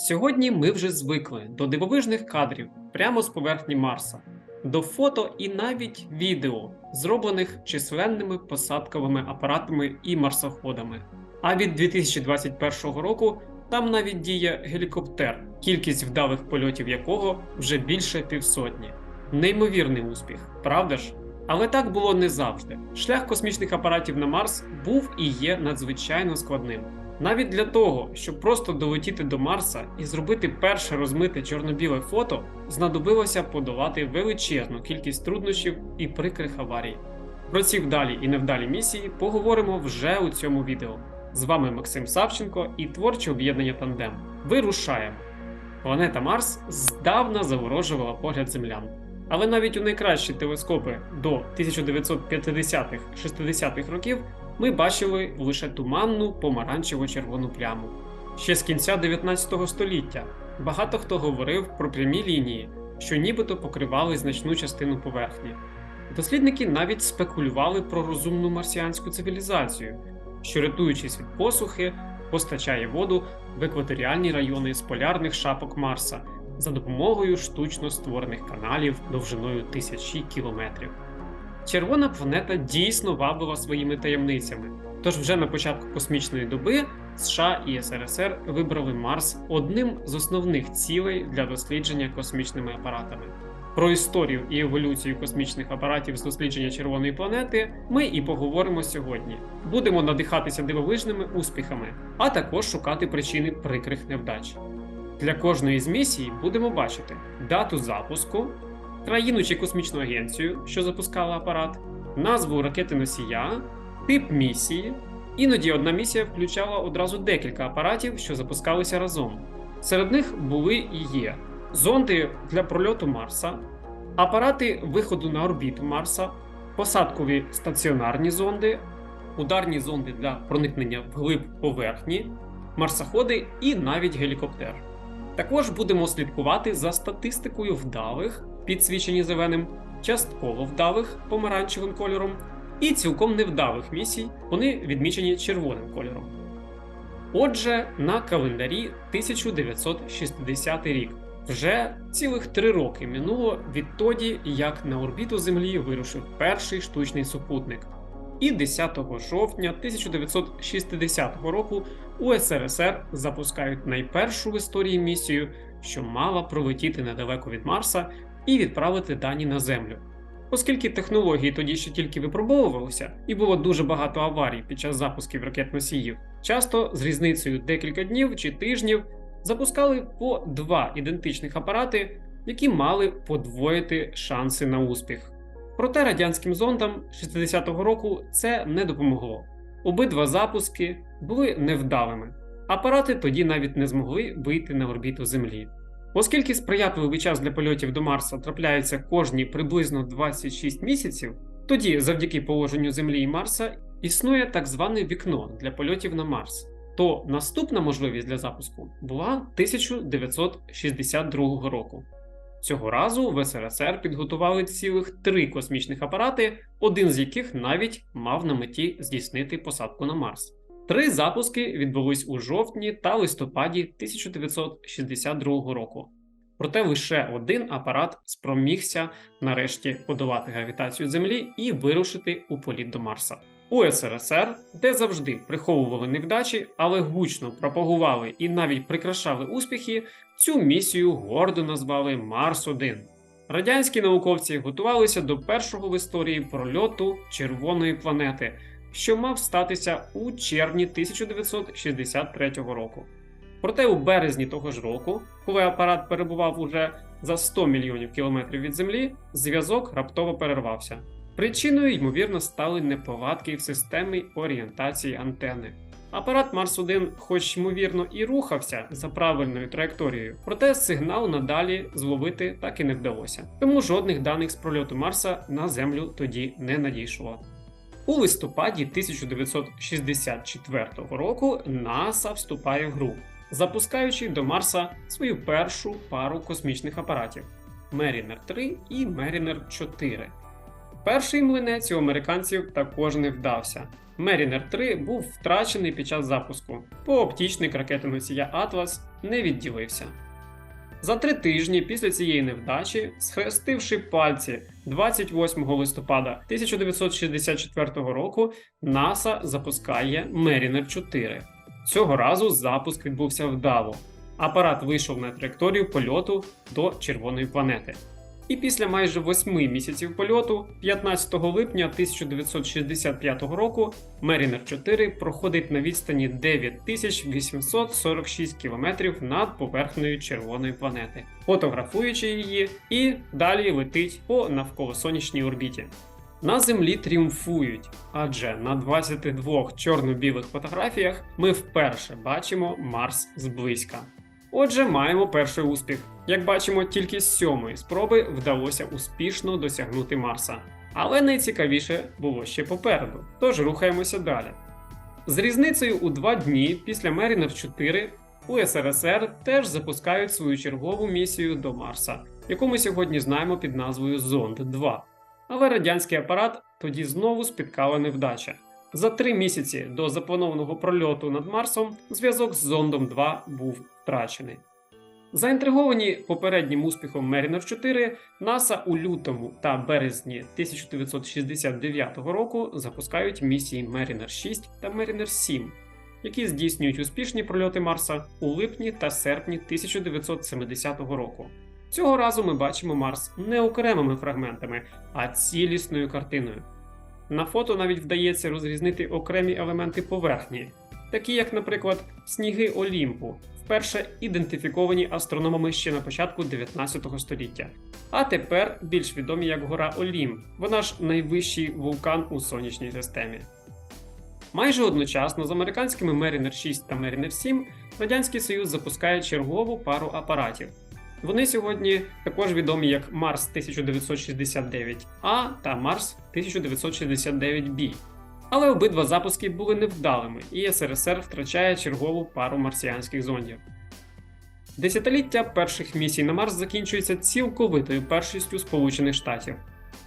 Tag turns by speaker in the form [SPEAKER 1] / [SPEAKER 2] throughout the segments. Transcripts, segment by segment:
[SPEAKER 1] Сьогодні ми вже звикли до дивовижних кадрів прямо з поверхні Марса, до фото і навіть відео, зроблених численними посадковими апаратами і марсоходами. А від 2021 року там навіть діє гелікоптер, кількість вдалих польотів якого вже більше півсотні. Неймовірний успіх, правда ж? Але так було не завжди. Шлях космічних апаратів на Марс був і є надзвичайно складним. Навіть для того, щоб просто долетіти до Марса і зробити перше розмите чорно-біле фото, знадобилося подолати величезну кількість труднощів і прикрих аварій. Про ці вдалі і невдалі місії поговоримо вже у цьому відео. З вами Максим Савченко і творче об'єднання Тандем. Вирушаємо! Планета Марс здавна заворожувала погляд землян. Але навіть у найкращі телескопи до 1950-60-х років ми бачили лише туманну помаранчево-червону пляму. Ще з кінця 19 століття багато хто говорив про прямі лінії, що нібито покривали значну частину поверхні. Дослідники навіть спекулювали про розумну марсіанську цивілізацію, що, рятуючись від посухи, постачає воду в екваторіальні райони з полярних шапок Марса за допомогою штучно створених каналів довжиною тисячі кілометрів. Червона планета дійсно вабила своїми таємницями. Тож вже на початку космічної доби США і СРСР вибрали Марс одним з основних цілей для дослідження космічними апаратами. Про історію і еволюцію космічних апаратів з дослідження червоної планети ми і поговоримо сьогодні. Будемо надихатися дивовижними успіхами, а також шукати причини прикрих невдач. Для кожної з місій будемо бачити дату запуску, країну чи космічну агенцію, що запускала апарат, назву ракети носія, тип місії. Іноді одна місія включала одразу декілька апаратів, що запускалися разом. Серед них були і є зонди для прольоту Марса, апарати виходу на орбіту Марса, посадкові стаціонарні зонди, ударні зонди для проникнення вглиб поверхні, марсоходи і навіть гелікоптер. Також будемо слідкувати за статистикою вдалих, підсвічені зеленим, частково вдалих помаранчевим кольором, і цілком невдалих місій, вони відмічені червоним кольором. Отже, на календарі 1960 рік вже цілих три роки минуло відтоді, як на орбіту Землі вирушив перший штучний супутник. І 10 жовтня 1960 року у СРСР запускають найпершу в історії місію, що мала пролетіти недалеко від Марса і відправити дані на Землю. Оскільки технології тоді ще тільки випробовувалися, і було дуже багато аварій під час запусків ракет носіїв, часто з різницею декілька днів чи тижнів запускали по два ідентичних апарати, які мали подвоїти шанси на успіх. Проте радянським зондам 60-го року це не допомогло. Обидва запуски були невдалими. Апарати тоді навіть не змогли вийти на орбіту Землі. Оскільки сприятливий час для польотів до Марса трапляється кожні приблизно 26 місяців, тоді, завдяки положенню Землі і Марса, існує так зване вікно для польотів на Марс. То наступна можливість для запуску була 1962 року. Цього разу в СРСР підготували цілих три космічних апарати, один з яких навіть мав на меті здійснити посадку на Марс. Три запуски відбулись у жовтні та листопаді 1962 року. Проте лише один апарат спромігся нарешті подолати гравітацію Землі і вирушити у політ до Марса. У СРСР, де завжди приховували невдачі, але гучно пропагували і навіть прикрашали успіхи, цю місію гордо назвали Марс 1 Радянські науковці готувалися до першого в історії прольоту червоної планети, що мав статися у червні 1963 року. Проте у березні того ж року, коли апарат перебував уже за 100 мільйонів кілометрів від Землі, зв'язок раптово перервався. Причиною, ймовірно, стали неполадки в системі орієнтації антени. Апарат Марс 1, хоч ймовірно, і рухався за правильною траєкторією, проте сигнал надалі зловити так і не вдалося. Тому жодних даних з прольоту Марса на Землю тоді не надійшло. У листопаді 1964 року НАСА вступає в гру, запускаючи до Марса свою першу пару космічних апаратів Mariner 3 і Mariner 4. Перший млинець у американців також не вдався. Mariner 3 був втрачений під час запуску, бо оптічник ракети носія Atlas не відділився. За три тижні після цієї невдачі, схрестивши пальці 28 листопада 1964 року, НАСА запускає Mariner 4. Цього разу запуск відбувся вдало. Апарат вийшов на траєкторію польоту до червоної планети. І після майже восьми місяців польоту, 15 липня 1965 року, Mariner 4 проходить на відстані 9846 км над поверхнею червоної планети, фотографуючи її, і далі летить по навколосонячній орбіті. На землі тріумфують, адже на 22 чорно-білих фотографіях ми вперше бачимо Марс зблизька. Отже, маємо перший успіх. Як бачимо, тільки з сьомої спроби вдалося успішно досягнути Марса. Але найцікавіше було ще попереду. Тож рухаємося далі. З різницею у два дні після Mariner 4 у СРСР теж запускають свою чергову місію до Марса, яку ми сьогодні знаємо під назвою Зонд 2. Але радянський апарат тоді знову спіткала невдача. За три місяці до запланованого прольоту над Марсом зв'язок з зондом 2 був втрачений. Заінтриговані попереднім успіхом Mariner 4, НАСА у лютому та березні 1969 року запускають місії Mariner 6 та Mariner 7, які здійснюють успішні прольоти Марса у липні та серпні 1970 року. Цього разу ми бачимо Марс не окремими фрагментами, а цілісною картиною. На фото навіть вдається розрізнити окремі елементи поверхні, такі як, наприклад, сніги Олімпу, вперше ідентифіковані астрономами ще на початку 19 століття, а тепер більш відомі як гора Олімп, вона ж найвищий вулкан у сонячній системі. Майже одночасно з американськими Mariner 6 та Mariner 7 Радянський Союз запускає чергову пару апаратів. Вони сьогодні також відомі як Марс 1969А та Марс 1969B. Але обидва запуски були невдалими, і СРСР втрачає чергову пару марсіанських зондів. Десятиліття перших місій на Марс закінчується цілковитою першістю Сполучених Штатів.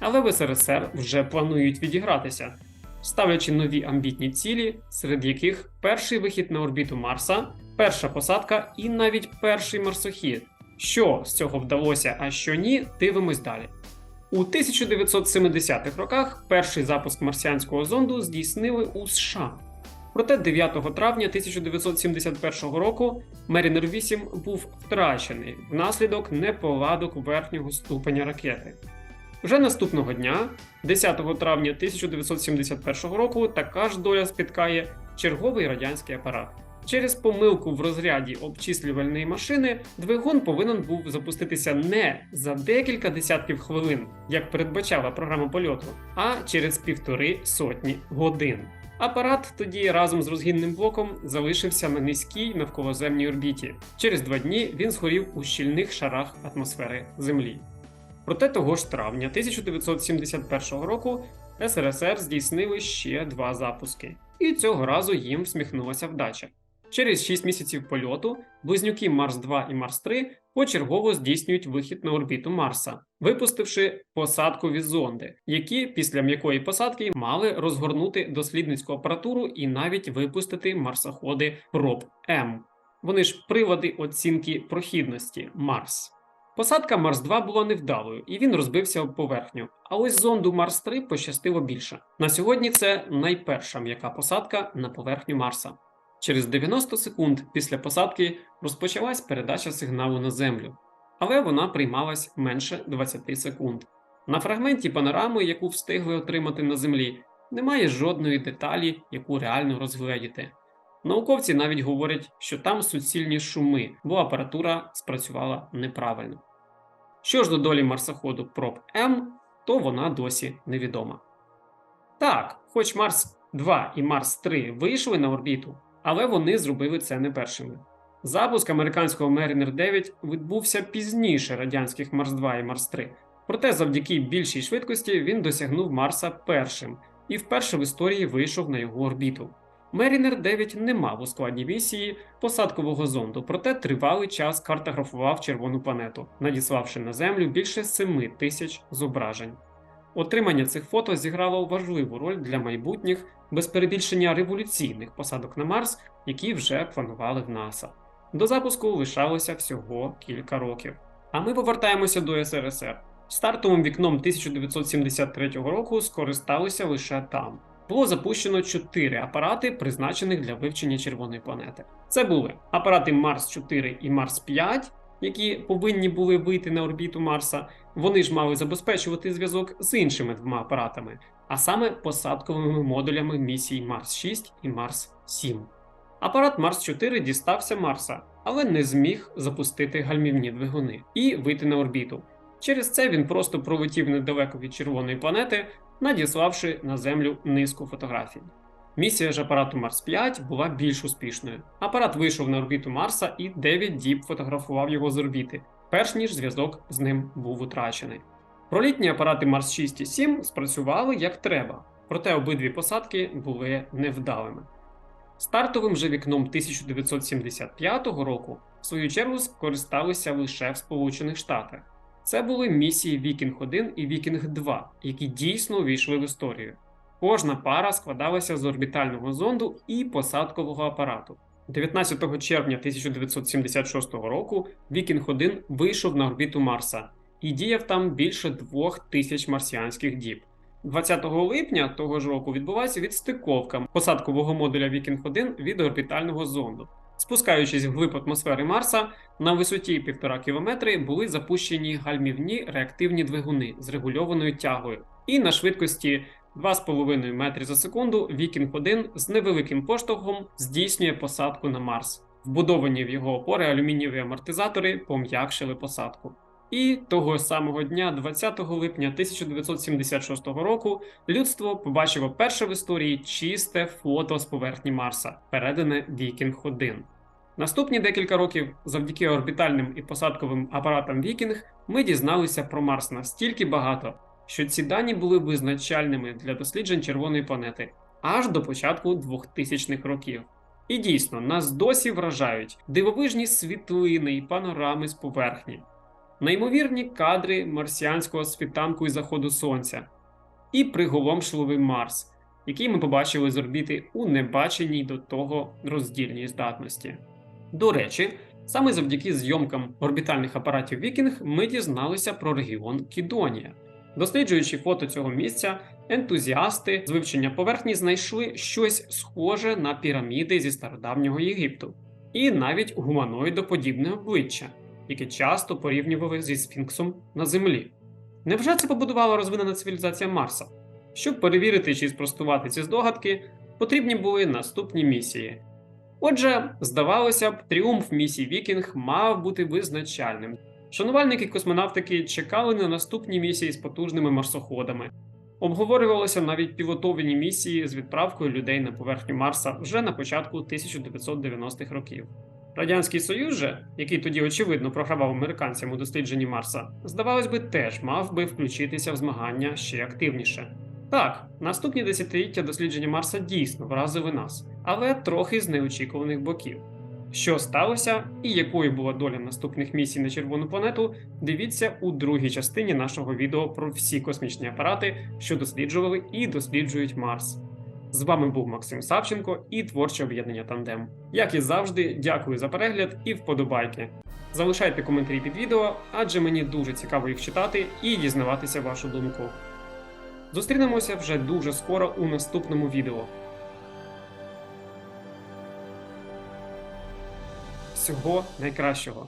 [SPEAKER 1] Але в СРСР вже планують відігратися, ставлячи нові амбітні цілі, серед яких перший вихід на орбіту Марса, перша посадка і навіть перший марсохід. Що з цього вдалося, а що ні, дивимось далі. У 1970-х роках перший запуск марсіанського зонду здійснили у США. Проте 9 травня 1971 року Mariner 8 був втрачений внаслідок неполадок верхнього ступеня ракети. Вже наступного дня, 10 травня 1971 року, така ж доля спіткає черговий радянський апарат. Через помилку в розряді обчислювальної машини двигун повинен був запуститися не за декілька десятків хвилин, як передбачала програма польоту, а через півтори сотні годин. Апарат тоді разом з розгінним блоком залишився на низькій навколоземній орбіті. Через два дні він згорів у щільних шарах атмосфери Землі. Проте того ж травня 1971 року СРСР здійснили ще два запуски, і цього разу їм всміхнулася вдача. Через 6 місяців польоту близнюки Марс 2 і Марс 3 почергово здійснюють вихід на орбіту Марса, випустивши посадкові зонди, які після м'якої посадки мали розгорнути дослідницьку апаратуру і навіть випустити марсоходи проб М. Вони ж прилади оцінки прохідності Марс. Посадка Марс 2 була невдалою, і він розбився об поверхню. А ось зонду Марс 3 пощастило більше. На сьогодні це найперша м'яка посадка на поверхню Марса. Через 90 секунд після посадки розпочалась передача сигналу на землю, але вона приймалась менше 20 секунд. На фрагменті панорами, яку встигли отримати на землі, немає жодної деталі, яку реально розгледіти. Науковці навіть говорять, що там суцільні шуми, бо апаратура спрацювала неправильно. Що ж до долі марсоходу проб М, то вона досі невідома. Так, хоч Марс 2 і Марс 3 вийшли на орбіту, але вони зробили це не першими. Запуск американського Mariner 9 відбувся пізніше радянських Марс 2 і Марс 3, проте завдяки більшій швидкості він досягнув Марса першим і вперше в історії вийшов на його орбіту. Mariner 9 не мав у складній місії посадкового зонду, проте тривалий час картографував червону планету, надіславши на Землю більше 7 тисяч зображень. Отримання цих фото зіграло важливу роль для майбутніх, без перебільшення революційних посадок на Марс, які вже планували в НАСА. До запуску лишалося всього кілька років. А ми повертаємося до СРСР. Стартовим вікном 1973 року скористалися лише там. Було запущено чотири апарати, призначених для вивчення червоної планети. Це були апарати Марс 4 і Марс 5, які повинні були вийти на орбіту Марса. Вони ж мали забезпечувати зв'язок з іншими двома апаратами, а саме посадковими модулями місій Марс 6 і Марс 7. Апарат Марс 4 дістався Марса, але не зміг запустити гальмівні двигуни і вийти на орбіту. Через це він просто пролетів недалеко від червоної планети, надіславши на Землю низку фотографій. Місія ж апарату Марс 5 була більш успішною. Апарат вийшов на орбіту Марса і 9 діб фотографував його з орбіти, перш ніж зв'язок з ним був утрачений. Пролітні апарати Марс 6 і 7 спрацювали як треба, проте обидві посадки були невдалими. Стартовим же вікном 1975 року, в свою чергу, скористалися лише в Сполучених Штатах. Це були місії Вікінг 1 і Вікінг 2, які дійсно увійшли в історію. Кожна пара складалася з орбітального зонду і посадкового апарату. 19 червня 1976 року Вікінг 1 вийшов на орбіту Марса і діяв там більше двох тисяч марсіанських діб. 20 липня того ж року відбулася відстиковка посадкового модуля Вікінг 1 від орбітального зонду. Спускаючись вглиб атмосфери Марса, на висоті 1,5 км були запущені гальмівні реактивні двигуни з регульованою тягою, і на швидкості 2,5 метри за секунду Вікінг 1 з невеликим поштовхом здійснює посадку на Марс. Вбудовані в його опори алюмінієві амортизатори пом'якшили посадку. І того самого дня, 20 липня 1976 року, людство побачило перше в історії чисте фото з поверхні Марса, передане Вікінг 1. Наступні декілька років, завдяки орбітальним і посадковим апаратам Вікінг, ми дізналися про Марс настільки багато, що ці дані були визначальними для досліджень червоної планети аж до початку 2000-х років. І дійсно, нас досі вражають дивовижні світлини і панорами з поверхні, неймовірні кадри марсіанського світанку і заходу сонця, і приголомшливий Марс, який ми побачили з орбіти у небаченій до того роздільній здатності. До речі, саме завдяки зйомкам орбітальних апаратів Вікінг ми дізналися про регіон Кідонія. Досліджуючи фото цього місця, ентузіасти з вивчення поверхні знайшли щось схоже на піраміди зі стародавнього Єгипту, і навіть гуманоїдоподібне обличчя, яке часто порівнювали зі сфінксом на землі. Невже це побудувала розвинена цивілізація Марса? Щоб перевірити чи спростувати ці здогадки, потрібні були наступні місії. Отже, здавалося б, тріумф місії Вікінг мав бути визначальним. Шанувальники космонавтики чекали на наступні місії з потужними марсоходами. Обговорювалися навіть пілотовані місії з відправкою людей на поверхню Марса вже на початку 1990-х років. Радянський Союз, же, який тоді очевидно програвав американцям у дослідженні Марса, здавалось би, теж мав би включитися в змагання ще активніше. Так, наступні десятиліття дослідження Марса дійсно вразили нас, але трохи з неочікуваних боків. Що сталося і якою була доля наступних місій на червону планету, дивіться у другій частині нашого відео про всі космічні апарати, що досліджували і досліджують Марс. З вами був Максим Савченко і творче об'єднання Тандем. Як і завжди, дякую за перегляд і вподобайки. Залишайте коментарі під відео, адже мені дуже цікаво їх читати і дізнаватися вашу думку. Зустрінемося вже дуже скоро у наступному відео. Всього найкращого!